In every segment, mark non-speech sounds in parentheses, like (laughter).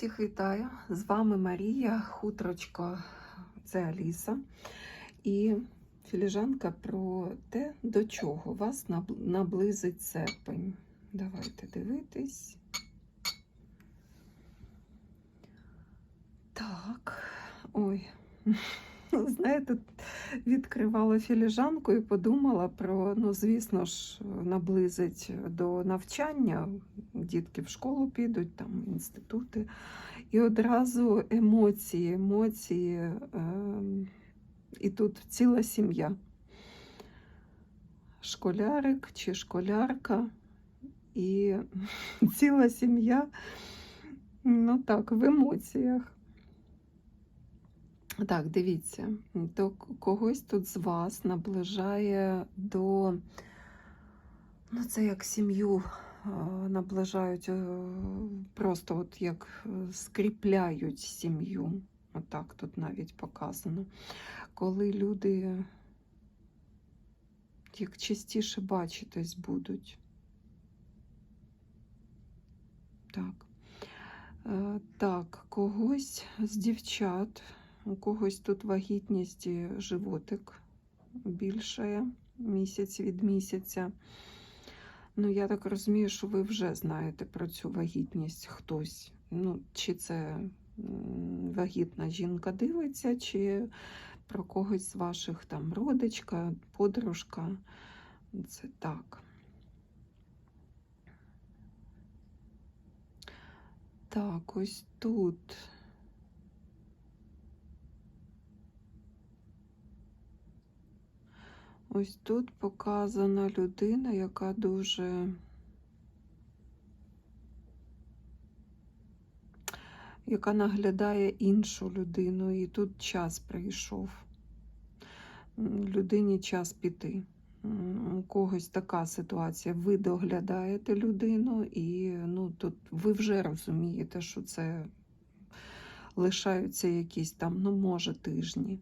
Всіх вітаю! З вами Марія, хутрочко, це Аліса. І філіжанка про те, до чого вас наблизить серпень. Давайте дивитись. Так, ой. (laughs) Знаєте, відкривала філіжанку і подумала про, ну, звісно ж, наблизить до навчання. Дітки в школу підуть, там інститути. І одразу емоції, емоції. Е, і тут ціла сім'я. Школярик чи школярка. І (laughs) ціла сім'я, ну так, в емоціях. Так, дивіться, то когось тут з вас наближає до, ну, це як сім'ю наближають, е, просто от як е, скріпляють сім'ю. Отак тут навіть показано. Коли люди як частіше бачитись будуть. Так. Е, Так, когось з дівчат. У когось тут вагітність животик більше місяць від місяця. Ну, я так розумію, що ви вже знаєте про цю вагітність хтось. Ну, чи це вагітна жінка дивиться, чи про когось з ваших там родичка, подружка. Це так. Так, ось тут. Ось тут показана людина, яка дуже яка наглядає іншу людину, і тут час прийшов. Людині час піти. У когось така ситуація. Ви доглядаєте людину, і ну, тут ви вже розумієте, що це лишаються якісь там, ну, може, тижні.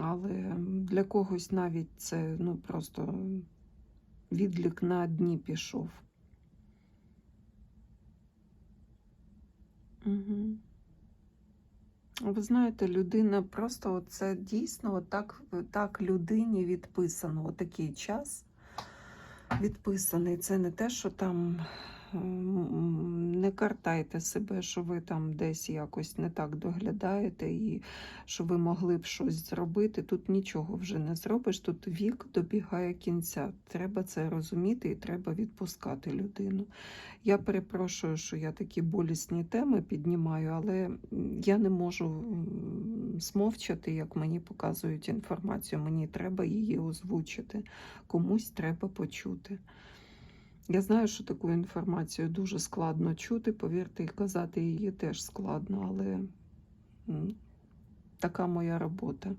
Але для когось навіть це ну, просто відлік на дні пішов. Угу. Ви знаєте, людина просто це дійсно так, так людині відписано. Отакий час відписаний. Це не те, що там не картайте себе, що ви там десь якось не так доглядаєте, і що ви могли б щось зробити. Тут нічого вже не зробиш. Тут вік добігає кінця. Треба це розуміти і треба відпускати людину. Я перепрошую, що я такі болісні теми піднімаю, але я не можу смовчати, як мені показують інформацію. Мені треба її озвучити. Комусь треба почути. Я знаю, що таку інформацію дуже складно чути, повірте, і казати її теж складно, але така моя робота.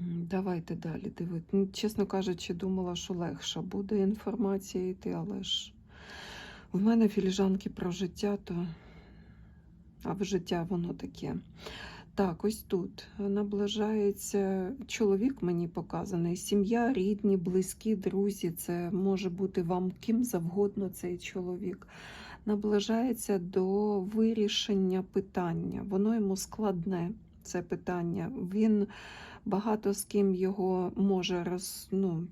Давайте далі дивитися. Чесно кажучи, думала, що легша буде інформація йти, але ж в мене філіжанки про життя, то а в життя воно таке. Так, ось тут наближається чоловік, мені показаний, сім'я, рідні, близькі, друзі. Це може бути вам ким завгодно цей чоловік. Наближається до вирішення питання. Воно йому складне, це питання. Він багато з ким його може роз, ну,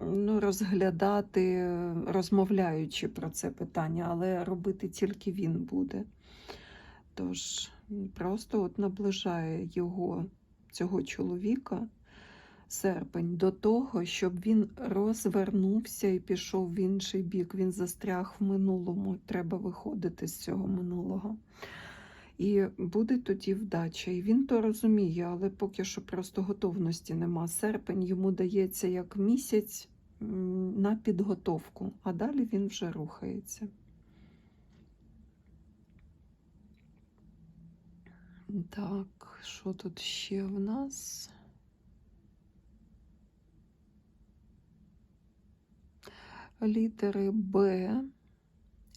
ну, розглядати, розмовляючи про це питання, але робити тільки він буде. Тож просто от наближає його, цього чоловіка, серпень, до того, щоб він розвернувся і пішов в інший бік. Він застряг в минулому. Треба виходити з цього минулого. І буде тоді вдача. І він то розуміє, але поки що просто готовності нема. Серпень йому дається як місяць на підготовку, а далі він вже рухається. Так, що тут ще в нас? Літери Б,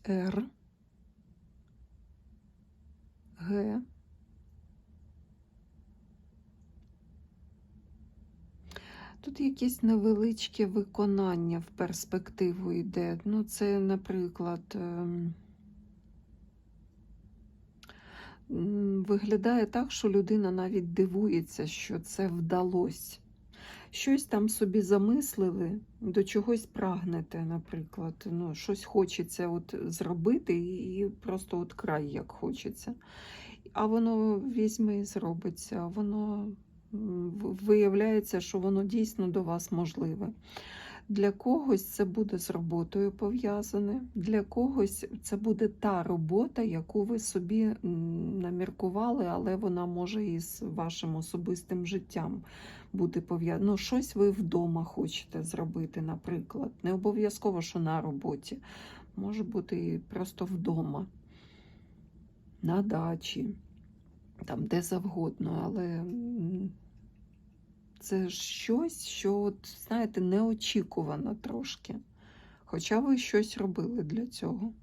Р, Г. Тут якесь невеличке виконання в перспективу йде. Ну, це, наприклад, ем, м, виглядає так, що людина навіть дивується, що це вдалося. Щось там собі замислили, до чогось прагнете, наприклад. Ну, щось хочеться от зробити, і просто от край як хочеться. А воно візьме і зробиться. Воно виявляється, що воно дійсно до вас можливе. Для когось це буде з роботою пов'язане, для когось це буде та робота, яку ви собі наміркували, але вона може і з вашим особистим життям бути пов'язана. Ну, щось ви вдома хочете зробити, наприклад. Не обов'язково, що на роботі. Може бути і просто вдома, на дачі, там де завгодно, але це щось, що, от, знаєте, неочікувано трошки. Хоча ви щось робили для цього.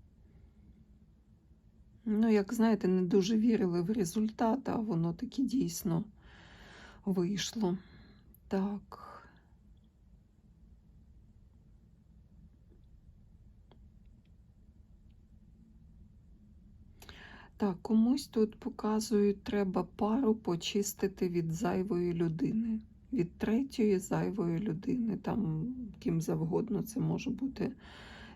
Ну, як знаєте, не дуже вірили в результат, а воно таки дійсно вийшло. Так. Так, комусь тут показують, треба пару почистити від зайвої людини, від третьої зайвої людини. Там ким завгодно це може бути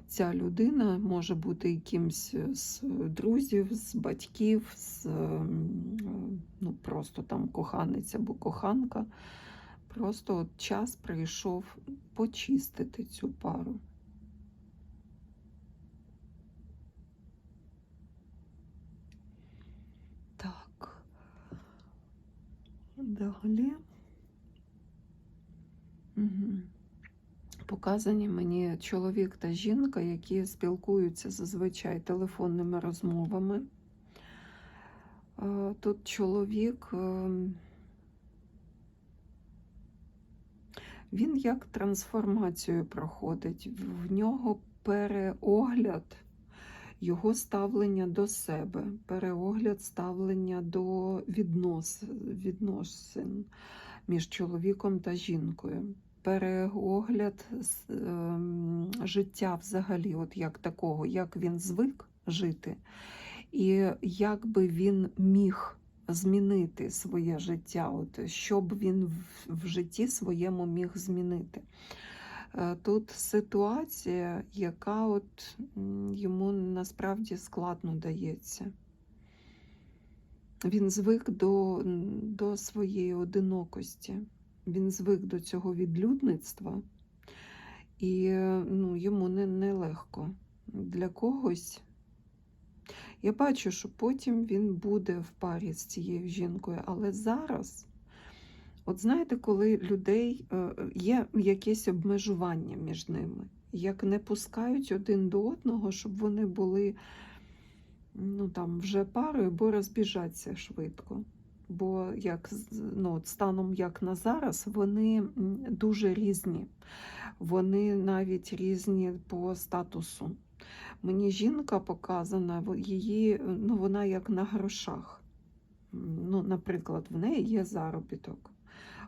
ця людина, може бути і кимсь з друзів, з батьків, з ну, просто там коханець або коханка. Просто от час прийшов почистити цю пару. Так. Далі. Показані мені чоловік та жінка, які спілкуються зазвичай телефонними розмовами. Е, Тут чоловік, ем, він як трансформацію проходить, в нього переогляд його ставлення до себе, переогляд ставлення до віднос, відносин між чоловіком та жінкою, переогляд ем, життя взагалі, от як такого, як він звик жити, і як би він міг змінити своє життя, от, що б він в, житті своєму міг змінити. Е, Тут ситуація, яка от йому насправді складно дається. Він звик до, до своєї одинокості, він звик до цього відлюдництва, і ну, йому не, не легко. Для когось. Я бачу, що потім він буде в парі з цією жінкою, але зараз. От знаєте, коли людей е, є якесь обмежування між ними, як не пускають один до одного, щоб вони були ну, там, вже парою, бо розбіжаться швидко. Бо як ну, станом як на зараз, вони дуже різні. Вони навіть різні по статусу. Мені жінка показана, її, ну, вона як на грошах. Ну, наприклад, в неї є заробіток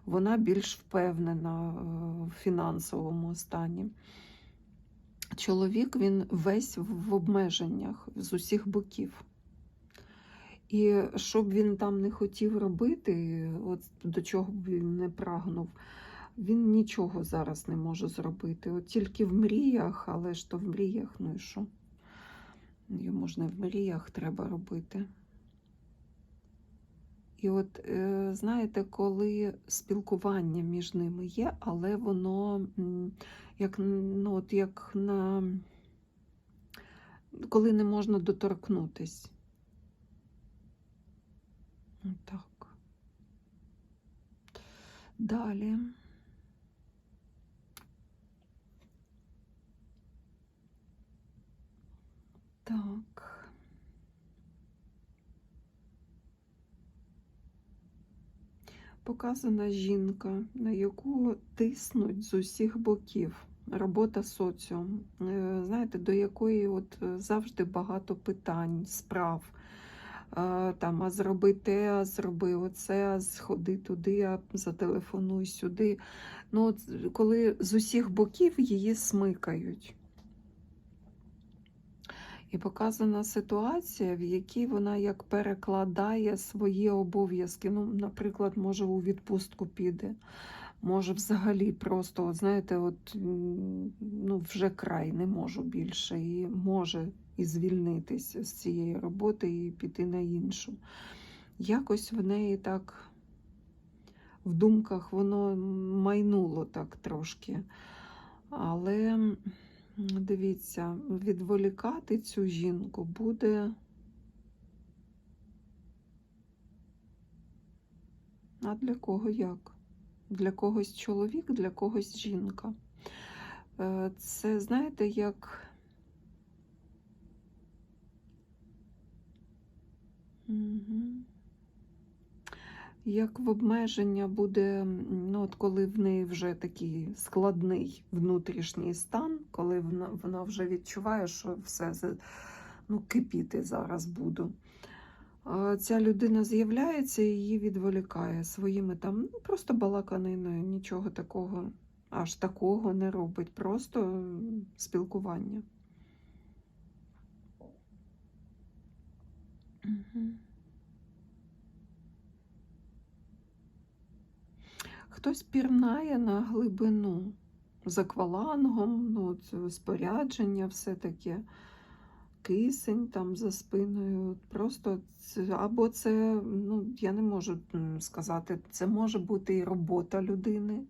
вона більш впевнена е, в фінансовому стані. Чоловік він весь в обмеженнях з усіх боків. І що б він там не хотів робити, от до чого б він не прагнув, він нічого зараз не може зробити. От тільки в мріях, але ж то в мріях, ну і що? Йому ж не в мріях треба робити. І от, е, знаєте, коли спілкування між ними є, але воно як, ну, от як на коли не можна доторкнутись. Так. Далі. Так. Показана жінка, на яку тиснуть з усіх боків. Робота соціум, Е, знаєте, до якої от завжди багато питань, справ. Там, а зроби те, а зроби оце, а сходи туди, а зателефонуй сюди. Ну, от, коли з усіх боків її смикають. І показана ситуація, в якій вона як перекладає свої обов'язки. Ну, наприклад, може, у відпустку піде, може, взагалі просто, от, знаєте, от, ну, вже край не можу більше, і може і звільнитися з цієї роботи і піти на іншу. Якось в неї так в думках воно майнуло так трошки. Але дивіться, відволікати цю жінку буде. А для кого як? Для когось чоловік, для когось жінка. Е, Це, знаєте, як. Як в обмеження буде, ну, от коли в неї вже такий складний внутрішній стан, коли вона, вона вже відчуває, що все ну, кипіти зараз буду. Ця людина з'являється і її відволікає своїми там ну, просто балаканиною, нічого такого, аж такого не робить, просто спілкування. Хтось пірнає на глибину з аквалангом, ну, це спорядження, все таке, кисень там за спиною. Просто це, або це, ну, я не можу сказати, це може бути і робота людини,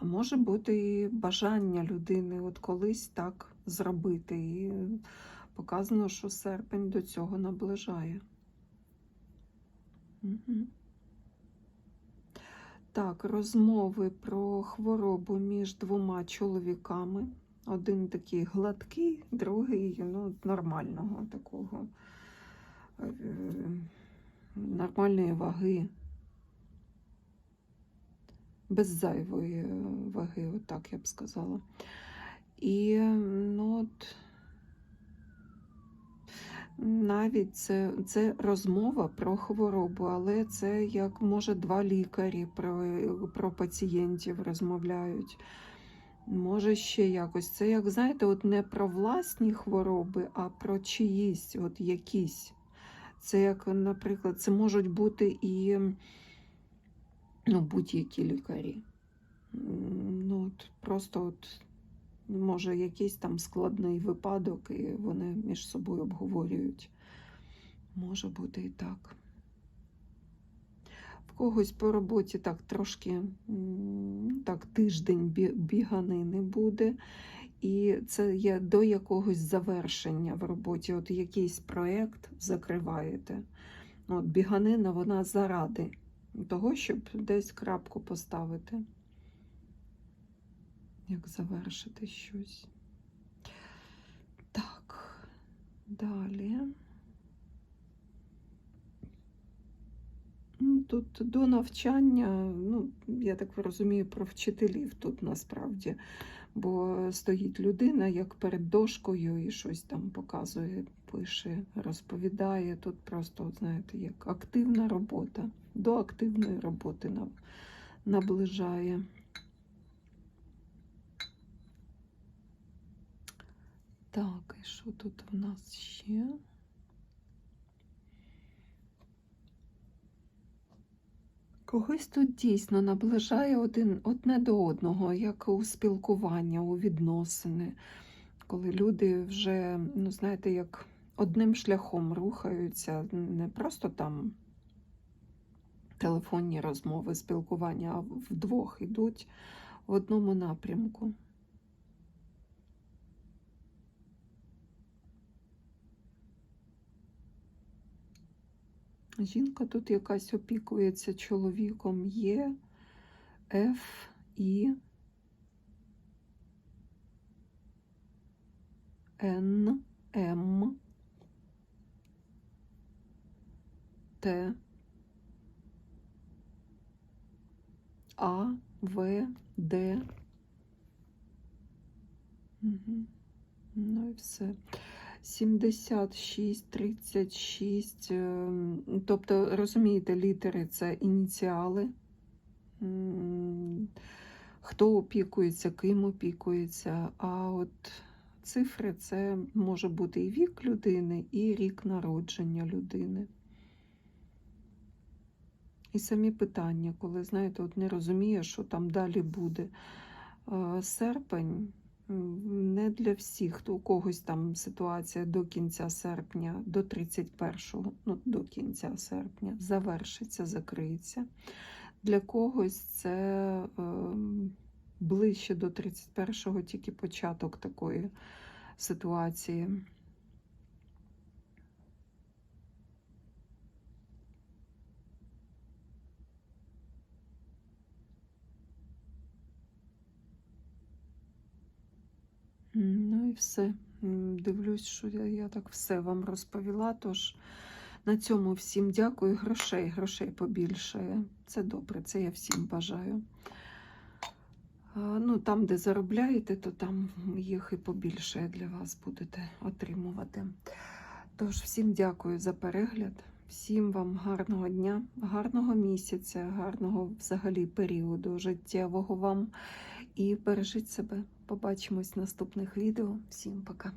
а може бути і бажання людини от колись так зробити. І показано, що серпень до цього наближає. Мгм. Так, розмови про хворобу між двома чоловіками. Один такий гладкий, другий ну, нормального такого, е, нормальної ваги, без зайвої е, ваги, отак я б сказала. І ну, от, навіть це, це розмова про хворобу, але це як може два лікарі про, про пацієнтів розмовляють. Може ще якось. Це, як знаєте, от не про власні хвороби, а про чиїсь, от якісь. Це як, наприклад, це можуть бути і ну, будь-які лікарі. Ну, от, просто от, може якийсь там складний випадок, і вони між собою обговорюють. Може бути і так. В когось по роботі так трошки так, тиждень бі- біганини буде. І це є до якогось завершення в роботі. От якийсь проєкт закриваєте. От біганина вона заради того, щоб десь крапку поставити. Як завершити щось. Так, далі. Ну, Тут до навчання, ну, я так розумію, про вчителів тут насправді, бо стоїть людина як перед дошкою і щось там показує, пише, розповідає. Тут просто, знаєте, як активна робота, до активної роботи наближає. Так, і що тут в нас ще? Когось тут дійсно наближає один одне до одного, як у спілкування, у відносини, коли люди вже, ну знаєте, як одним шляхом рухаються, не просто там телефонні розмови, спілкування, а вдвох йдуть в одному напрямку. Жінка тут якась опікується чоловіком Є, Ф, І, Н, М, Т, А, В, Д. Угу. Ну і все. 76, 36. ем, Тобто, розумієте, літери це ініціали. Хто опікується, ким опікується. А от цифри це може бути і вік людини, і рік народження людини. І самі питання, коли, знаєте, от не розуміє, що там далі буде. Е, Серпень не для всіх, у когось там ситуація до кінця серпня, до 31-го, ну, до кінця серпня, завершиться, закриється. Для когось це е, ближче до 31-го тільки початок такої ситуації. М, Ну і все. Дивлюсь, що я, я так все вам розповіла. Тож на цьому всім дякую. Грошей, грошей побільшає. Це добре, це я всім бажаю. Ну, там, де заробляєте, то там їх і побільше для вас будете отримувати. Тож, всім дякую за перегляд. Всім вам гарного дня, гарного місяця, гарного взагалі періоду життєвого вам. І бережіть себе. Побачимось в наступних відео. Всім пока.